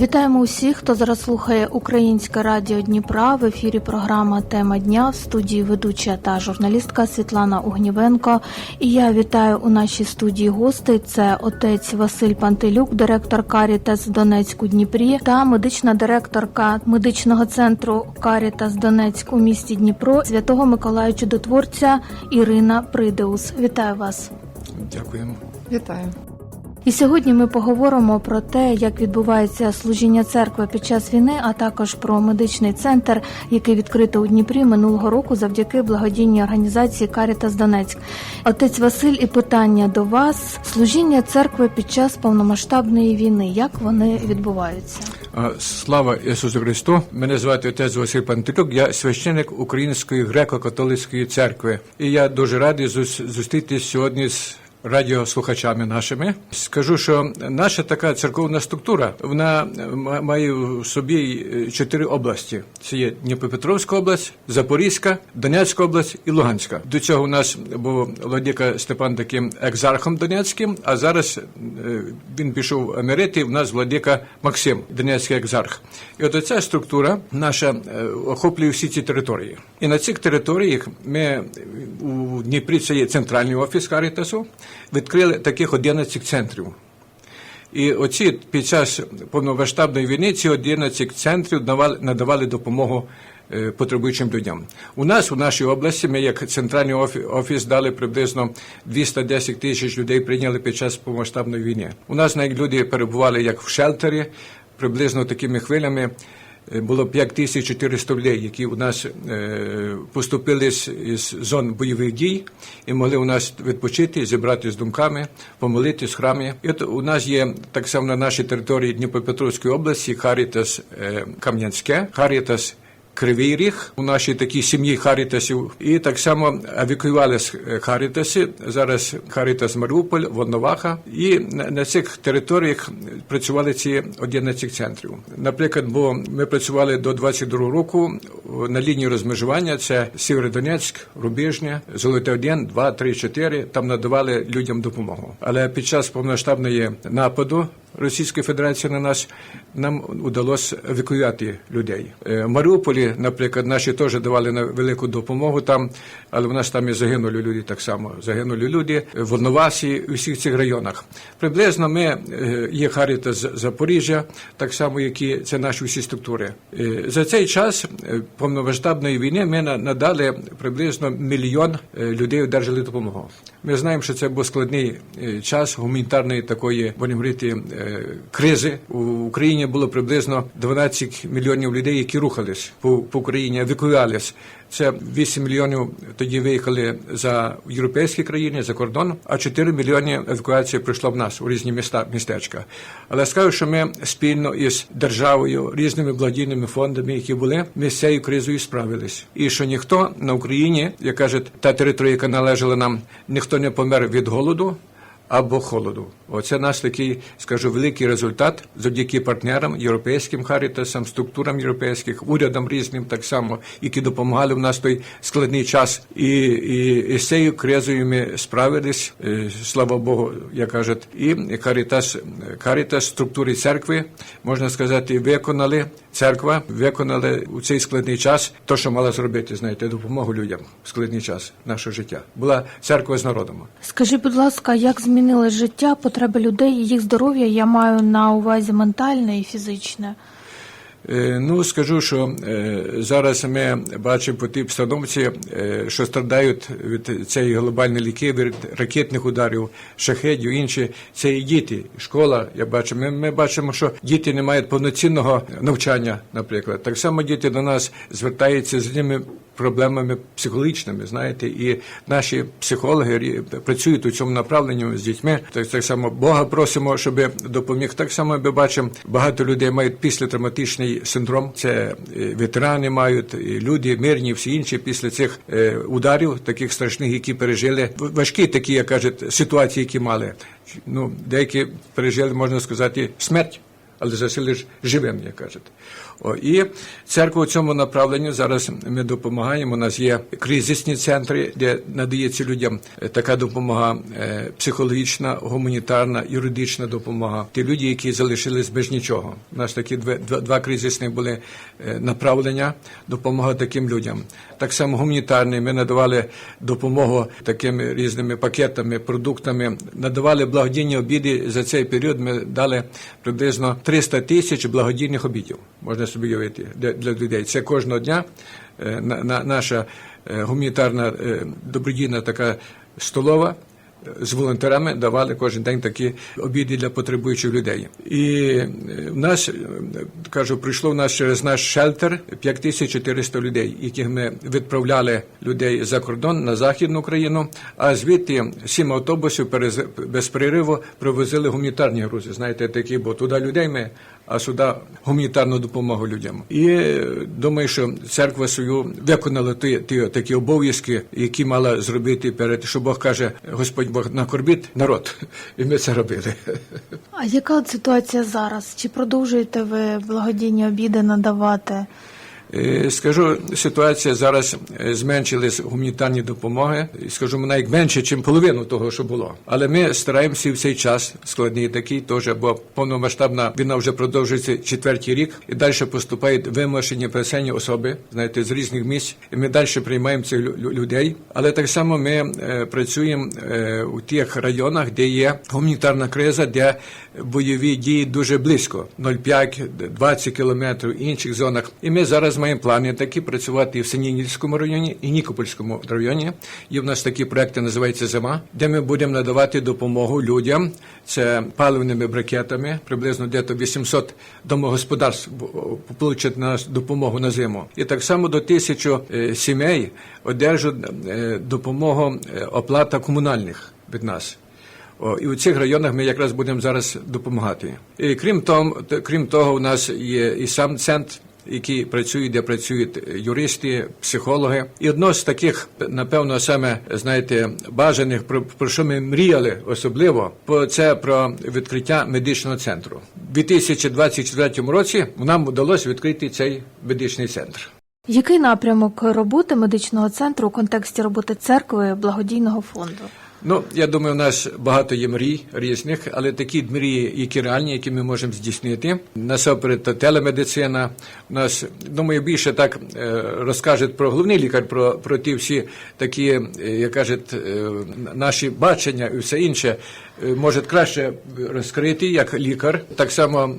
Вітаємо усіх, хто зараз слухає Українське радіо Дніпра. В ефірі програма Тема дня в студії ведуча та журналістка Світлана Огнівенко. І я вітаю у нашій студії гостей. Це отець Василь Пантелюк, директор Карітас Донецьк у Дніпрі, та медична директорка медичного центру Карітас Донецьк у місті Дніпро, святого Миколая Чудотворця Ірина Придеус. Вітаю вас. Дякуємо. Вітаю. І сьогодні ми поговоримо про те, як відбувається служіння церкви під час війни, а також про медичний центр, який відкрито у Дніпрі минулого року завдяки благодійній організації Карітас Донецьк. Отець Василь, і питання до вас: служіння церкви під час повномасштабної війни. Як вони відбуваються? Слава Ісусу Христу! Мене звати отець Василь Пантелюк, я священик Української греко-католицької церкви. І я дуже радий зус- зустрітися сьогодні з радіослухачами нашими. Скажу, що наша така церковна структура вона має в собі е, чотири області: це є Дніпропетровська область, Запорізька, Донецька область і Луганська. До цього у нас був владика Степан таким екзархом Донецьким, а зараз е, він пішов в емерити. У нас владика Максим, Донецький екзарх. І от ця структура наша е, охоплює всі ці території. І на цих територіях ми у Дніпрі це є центральний офіс Карітасу, відкрили таких 11 центрів. І оці під час повномасштабної війни ці 11 центрів надавали, допомогу е, потребуючим людям. У нас у нашій області ми як центральний офіс дали приблизно 210 тисяч людей прийняли під час повномасштабної війни. У нас навіть люди перебували як в шелтері, приблизно такими хвилями. Е, Було 5400 людей, які у нас е, поступили з, зон бойових дій і могли у нас відпочити, зібрати з думками, помолити з храмі. І от у нас є так само на нашій території Дніпропетровської області Харітас е, Кам'янське, Харітас Кривий Ріг у нашій такій сім'ї Харітасів, і так само евакуювали з Харітаси. Зараз Харітас Маріуполь, Волноваха. І на, цих територіях працювали ці 11 центрів. Наприклад, бо ми працювали до 22 року на лінії розмежування. Це Сєвєродонецьк, Рубіжня, Золоте 1, 2, 3, 4. Там надавали людям допомогу. Але під час повноштабної нападу Російської Федерації на нас нам вдалося евакуювати людей. Е, В Маріуполі, наприклад, наші теж давали на велику допомогу там, але в нас там і загинули люди так само. Загинули люди в Волновасі, у всіх цих районах. Приблизно ми е, є Харіта з Запоріжжя, так само, як і це наші всі структури. Е, За цей час повномасштабної війни ми на- надали приблизно мільйон людей одержали допомогу. Ми знаємо, що це був складний час гуманітарної такої, будемо говорити, кризи. У Україні було приблизно 12 мільйонів людей, які рухались по, по Україні, евакуювались. Це 8 мільйонів тоді виїхали за європейські країни, за кордон, а 4 мільйони евакуації прийшло в нас у різні міста, містечка. Але скажу, що ми спільно із державою, різними благодійними фондами, які були, ми з цією кризою справились. І що ніхто на Україні, як кажуть, та територія, яка належала нам, ніхто не помер від голоду або холоду. Оце наш такий, скажу, великий результат завдяки партнерам, європейським харітасам, структурам європейських, урядам різним так само, які допомагали в нас той складний час. І, і, і з цією кризою ми справились, е, слава Богу, як кажуть, і карітас, карітас структури церкви, можна сказати, виконали. Церква виконали у цей складний час те, що мала зробити, знаєте, допомогу людям в складний час нашого життя. Була церква з народом. Скажіть, будь ласка, як змінили життя, потреби людей їх здоров'я? Я маю на увазі ментальне і фізичне. Е, Ну, скажу, що е, зараз ми бачимо по тій обстановці, е, що страдають від цієї глобальної ліки, від ракетних ударів, шахедів, інші. Це і діти, школа. Я бачу. Ми, ми бачимо, що діти не мають повноцінного навчання, наприклад. Так само діти до нас звертаються з різними проблемами психологічними, знаєте, і наші психологи працюють у цьому направленні з дітьми. Так, так само Бога просимо, щоб допоміг. Так само ми бачимо, багато людей мають післятравматичний синдром. Це е, ветерани мають, і люди, мирні, всі інші після цих е, ударів, таких страшних, які пережили важкі такі, як кажуть, ситуації, які мали. Ну, деякі пережили, можна сказати, смерть але заселиш живим, як кажуть. О, і церква у цьому направленні зараз ми допомагаємо. У нас є кризисні центри, де надається людям е, така допомога е, психологічна, гуманітарна, юридична допомога. Ті люди, які залишились без нічого. У нас такі два, два кризисні були е, направлення, допомога таким людям. Так само гуманітарні. Ми надавали допомогу такими різними пакетами, продуктами, надавали благодійні обіди. За цей період ми дали приблизно 300 тисяч благодійних обідів. Можна собі уявити для, людей. Це кожного дня е, на, на, наша е, гуманітарна е, добродійна така столова. З волонтерами давали кожен день такі обіди для потребуючих людей. І е, в нас е, кажу, прийшло в нас через наш шелтер 5400 людей, яких ми відправляли людей за кордон на західну Україну. А звідти сім автобусів без перериву привозили гуманітарні грузи. Знаєте, такі, бо туди людей ми, а сюди гуманітарну допомогу людям. І е, думаю, що церква свою виконала ті, ті такі обов'язки, які мала зробити перед, що Бог каже, Господь Бог накорбить народ, і ми це робили. А яка от ситуація зараз? Чи продовжуєте ви благодійні обіди надавати? Е, Скажу, ситуація зараз е, зменшились гуманітарні допомоги. Скажу, навіть менше, ніж половину того, що було. Але ми стараємося в цей час складний такий, теж, бо повномасштабна війна вже продовжується четвертий рік, і далі поступають вимушені переселені особи, знаєте, з різних місць. І ми далі приймаємо цих лю- лю- людей. Але так само ми е, працюємо у тих районах, де є гуманітарна криза, де бойові дії дуже близько 0,5-20 кілометрів інших зонах. І ми зараз маємо плани такі працювати і в Синігільському районі, і Нікопольському районі. Є в нас такі проекти, називаються зима, де ми будемо надавати допомогу людям. Це паливними брикетами, приблизно дето 800 домогосподарств получать на допомогу на зиму. І так само до тисячі е, сімей одержать е, допомогу е, оплата комунальних від нас. О, і у цих районах ми якраз будемо зараз допомагати. І крім того, крім того, у нас є і сам центр. Які працюють, де працюють юристи, психологи, і одно з таких, напевно, саме знаєте, бажаних про, про що ми мріяли особливо, це про відкриття медичного центру. У 2024 році нам вдалося відкрити цей медичний центр. Який напрямок роботи медичного центру у контексті роботи церкви благодійного фонду? Ну, я думаю, у нас багато є мрій різних, але такі мрії, які реальні, які ми можемо здійснити. Насамперед, телемедицина. У нас, думаю, більше так е, розкаже про головний лікар, про, про ті всі такі, е, як кажуть, е, наші бачення і все інше. Може краще розкрити як лікар, так само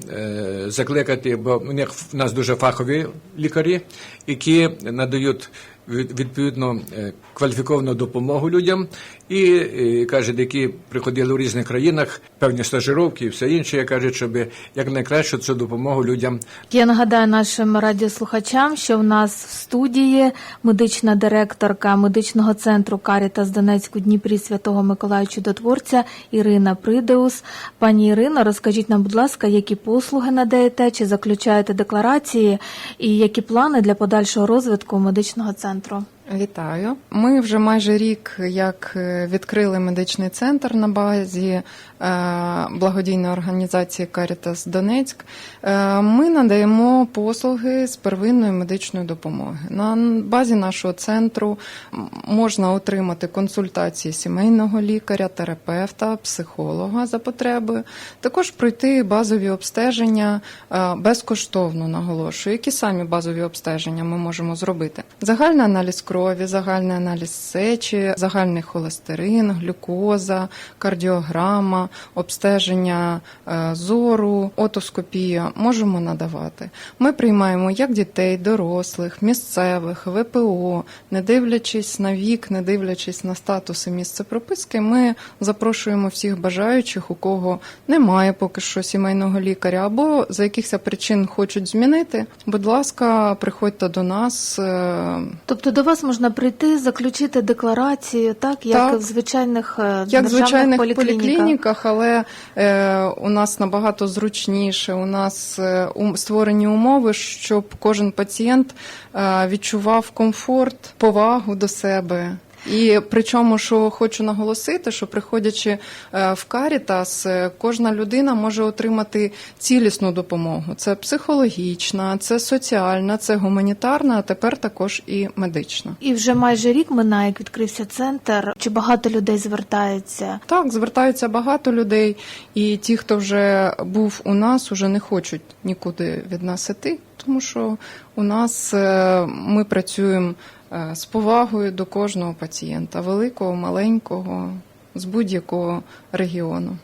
закликати, бо у них в нас дуже фахові лікарі, які надають відповідно е, кваліфіковану допомогу людям, і і каже, які приходили у різних країнах, певні стажировки і все інше, кажуть, щоб якнайкраще цю допомогу людям Я нагадаю нашим радіослухачам, що в нас в студії медична директорка медичного центру Карітас Донецьку Дніпрі Святого Миколая Чудотворця Ірина Придеус. Пані Ірино, розкажіть нам, будь ласка, які послуги надаєте, чи заключаєте декларації, і які плани для подальшого розвитку медичного центру? Вітаю. Ми вже майже рік як е, відкрили медичний центр на базі е, благодійної організації Caritas Донецьк. Е, Ми надаємо послуги з первинної медичної допомоги. На базі нашого центру можна отримати консультації сімейного лікаря, терапевта, психолога за потребою. Також пройти базові обстеження безкоштовно наголошую. Які самі базові обстеження ми можемо зробити? Загальний аналіз крові, загальний аналіз сечі, загальний холестерин, глюкоза, кардіограма, обстеження е, зору, отоскопія можемо надавати. Ми приймаємо як дітей, дорослих, місцевих, ВПО, не дивлячись на вік, не дивлячись на статуси місця прописки, ми запрошуємо всіх бажаючих, у кого немає поки що сімейного лікаря, або за якихось причин хочуть змінити. Будь ласка, приходьте до нас. е, Тобто до вас прийти, заключити декларацію, так як Так. в звичайних е, Як в звичайних поліклініках. поліклініках, але е, у нас набагато зручніше. У нас е, створені умови, щоб кожен пацієнт е, відчував комфорт, повагу до себе. І причому, що хочу наголосити, що приходячи е, в Карітас, е, кожна людина може отримати цілісну допомогу. Це психологічна, це соціальна, це гуманітарна, а тепер також і медична. І вже майже рік минає, як відкрився центр. Чи багато людей звертається? Так, звертаються багато людей, і ті, хто вже був у нас, уже не хочуть нікуди від нас іти, тому що у нас е, ми працюємо з повагою до кожного пацієнта, великого, маленького, з будь-якого регіону.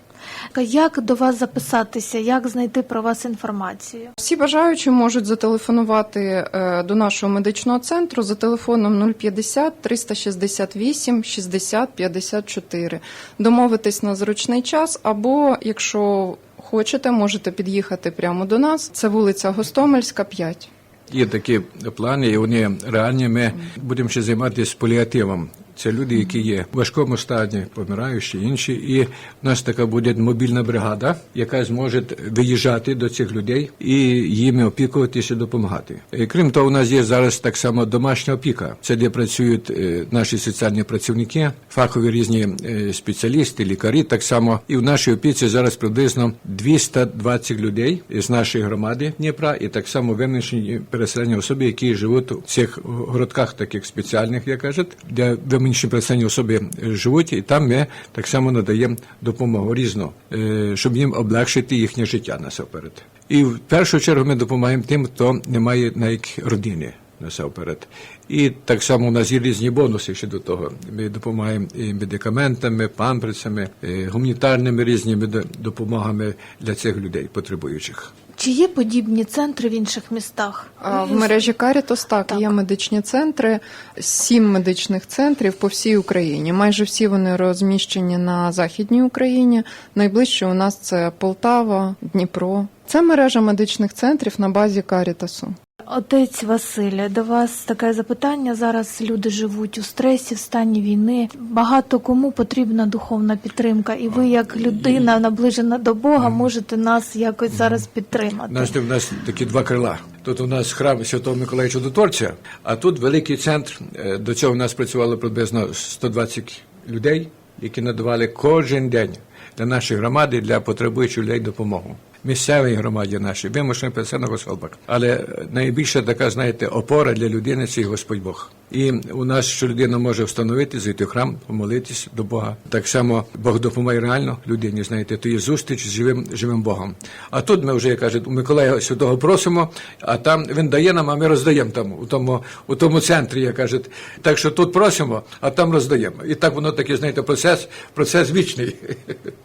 Як до вас записатися? Як знайти про вас інформацію? Всі бажаючі можуть зателефонувати е, до нашого медичного центру за телефоном 050 368 60 54, домовитись на зручний час, або якщо хочете, можете під'їхати прямо до нас. Це вулиця Гостомельська, 5. Є такі плани, і вони реальні. Ми будемо ще займатися паліативом. Це люди, які є в важкому стані, помираючі, інші. І в нас така буде мобільна бригада, яка зможе виїжджати до цих людей і їм опікуватися, допомагати. Крім того, у нас є зараз так само домашня опіка. Це де працюють е, наші соціальні працівники, фахові різні е, спеціалісти, лікарі. Так само і в нашій опіці зараз приблизно 220 людей з нашої громади Дніпра, і так само вимушені переселені особи, які живуть у цих городках, таких спеціальних, як кажуть, де вимушені переселені особи е, живуть, і там ми так само надаємо допомогу різну, е, щоб їм облегшити їхнє життя насамперед. І в першу чергу ми допомагаємо тим, хто не має навіть родини. Насамперед. І так само у нас є різні бонуси ще до того. Ми допомагаємо і медикаментами, памперсами, е, гуманітарними різними до- допомогами для цих людей, потребуючих. Чи є подібні центри в інших містах? В мережі Карітос так, Так. є медичні центри, сім медичних центрів по всій Україні. Майже всі вони розміщені на західній Україні. Найближче у нас це Полтава, Дніпро. Це мережа медичних центрів на базі Карітасу. Отець Василь, до вас таке запитання. Зараз люди живуть у стресі, в стані війни. Багато кому потрібна духовна підтримка, і ви, як людина наближена до Бога, можете нас якось зараз підтримати. Нас, у нас такі два крила. Тут у нас храм Святого Миколая Чудотворця, а тут великий центр. Е, До цього у нас працювало приблизно 120 людей, які надавали кожен день для нашої громади, для потребуючих людей допомогу. Місцевій громаді нашій, вимушено переселених особах. Але найбільша така, знаєте, опора для людини це Господь Бог. І у нас, що людина може встановити, зайти в храм, помолитись до Бога. Так само Бог допомагає реально людині, знаєте, то є зустріч з живим, живим Богом. А тут ми вже, як кажуть, у Миколая Святого просимо, а там він дає нам, а ми роздаємо там, у тому, у тому центрі, як кажуть. Так що тут просимо, а там роздаємо. І так воно такий, знаєте, процес, процес вічний.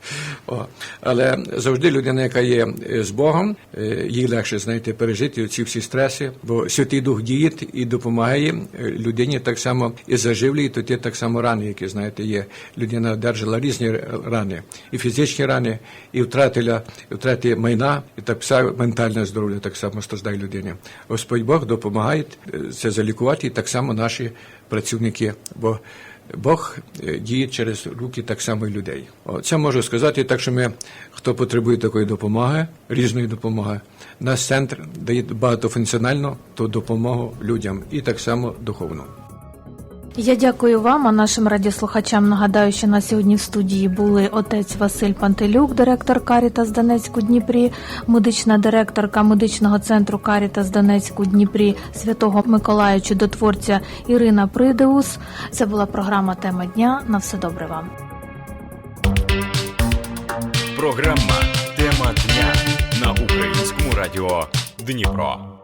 О. Але завжди людина, яка є е, з Богом, е, їй легше, знаєте, пережити ці всі стреси, бо Святий Дух діє і допомагає е, людині так само і заживлює, то ті так само рани, які, знаєте, є. Людина одержала різні рани, і фізичні рани, і втратила, втрати майна, і так само ментальне здоров'я так само страждає людині. Господь Бог допомагає це залікувати, і так само наші працівники. Бо Бог е, діє через руки так само людей. О, Це можу сказати, так що ми, хто потребує такої допомоги, різної допомоги, наш центр дає багатофункціональну ту допомогу людям і так само духовну. Я дякую вам, а нашим радіослухачам нагадаю, що на сьогодні в студії були отець Василь Пантелюк, директор Карітас Донецьку Дніпрі, медична директорка медичного центру Карітас Донецьку Дніпрі Святого Миколая Чудотворця Ірина Придеус. Це була програма Тема дня. На все добре вам. Програма Тема дня на українському радіо Дніпро.